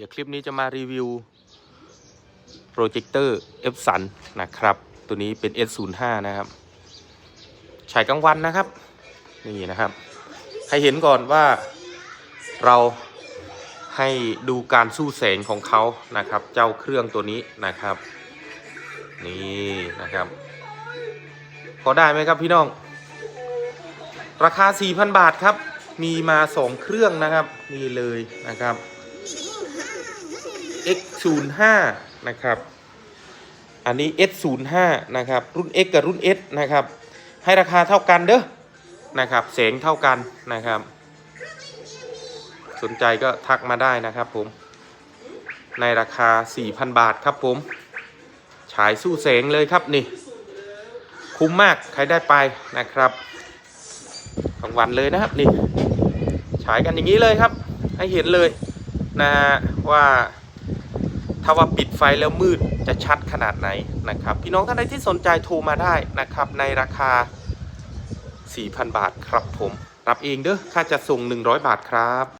ดี๋ยวคลิปนี้จะมารีวิวโปรเจคเตอร์ F สันนะครับ ตัวนี้เป็น S05 นะครับฉายกลางวันนะครับ นี่นะครับ ให้เห็นก่อนว่าเราให้ดูการสู้แสงของเขานะครับ เจ้าเครื่องตัวนี้นะครับ นี่นะครับ พอได้ไหมครับพี่น้อง ราคา 4,000 บาทครับ มีมา 2 เครื่องนะครับ นี่เลยนะครับ X05 นะครับ อันนี้ S05 นะครับ รุ่น X กับรุ่น S นะครับ ให้ราคาเท่ากันเด้อ นะครับแสงเท่ากันนะครับ สนใจก็ทักมาได้นะครับผม ในราคา 4,000 บาทครับผม ฉายสู้แสงเลยครับนี่ คุ้มมากใครได้ไปนะครับกลางวันเลยนะครับนี่ ฉายกันอย่างนี้เลยครับ ให้เห็นเลย นะฮะว่าถ้าว่าปิดไฟแล้วมืดจะชัดขนาดไหนนะครับ พี่น้องท่านใดที่สนใจโทรมาได้นะครับ ในราคา 4,000 บาทครับผม รับเองเด้อค่าจะส่ง 100 บาทครับ